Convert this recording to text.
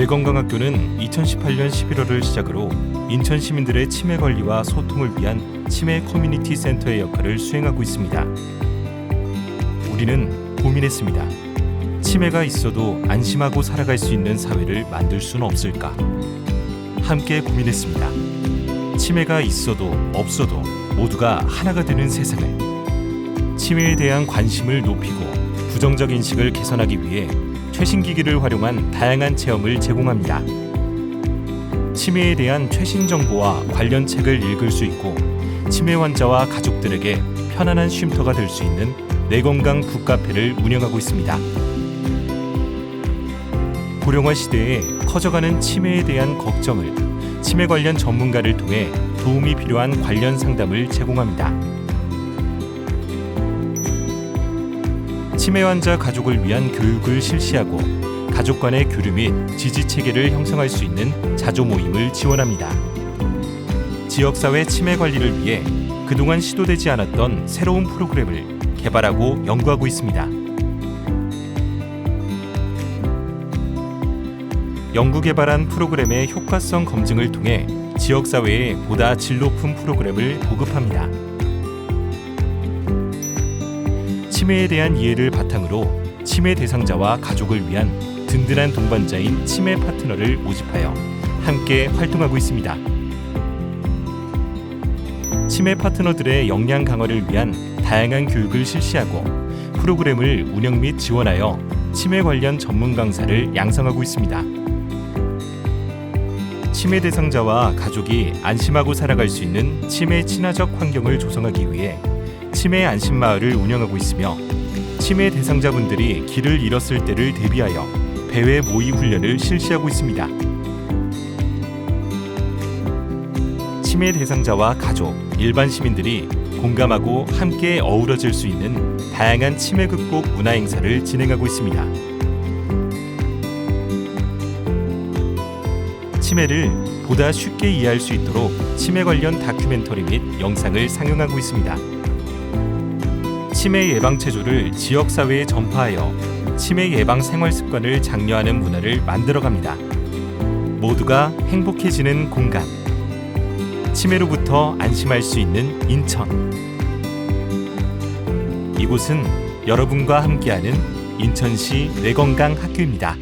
뇌건강학교는 2018년 11월을 시작으로 인천 시민들의 치매 관리와 소통을 위한 치매 커뮤니티 센터의 역할을 수행하고 있습니다. 우리는 고민했습니다. 치매가 있어도 안심하고 살아갈 수 있는 사회를 만들 수는 없을까? 함께 고민했습니다. 치매가 있어도 없어도 모두가 하나가 되는 세상을 치매에 대한 관심을 높이고 부정적 인식을 개선하기 위해 최신 기기를 활용한 다양한 체험을 제공합니다. 치매에 대한 최신 정보와 관련 책을 읽을 수 있고 치매 환자와 가족들에게 편안한 쉼터가 될 수 있는 뇌건강 북카페를 운영하고 있습니다. 고령화 시대에 커져가는 치매에 대한 걱정을 치매 관련 전문가를 통해 도움이 필요한 관련 상담을 제공합니다. 치매 환자 가족을 위한 교육을 실시하고 가족 간의 교류 및 지지 체계를 형성할 수 있는 자조 모임을 지원합니다. 지역사회 치매 관리를 위해 그동안 시도되지 않았던 새로운 프로그램을 개발하고 연구하고 있습니다. 연구 개발한 프로그램의 효과성 검증을 통해 지역사회에 보다 질 높은 프로그램을 보급합니다. 치매에 대한 이해를 바탕으로 치매 대상자와 가족을 위한 든든한 동반자인 치매 파트너를 모집하여 함께 활동하고 있습니다. 치매 파트너들의 역량 강화를 위한 다양한 교육을 실시하고 프로그램을 운영 및 지원하여 치매 관련 전문 강사를 양성하고 있습니다. 치매 대상자와 가족이 안심하고 살아갈 수 있는 치매 친화적 환경을 조성하기 위해 치매 안심 마을을 운영하고 있으며 치매 대상자분들이 길을 잃었을 때를 대비하여 배회 모의 훈련을 실시하고 있습니다. 치매 대상자와 가족, 일반 시민들이 공감하고 함께 어우러질 수 있는 다양한 치매 극복 문화 행사를 진행하고 있습니다. 치매를 보다 쉽게 이해할 수 있도록 치매 관련 다큐멘터리 및 영상을 상영하고 있습니다. 치매 예방 체조를 지역 사회에 전파하여 치매 예방 생활 습관을 장려하는 문화를 만들어 갑니다. 모두가 행복해지는 공간. 치매로부터 안심할 수 있는 인천. 이곳은 여러분과 함께하는 인천시 뇌건강 학교입니다.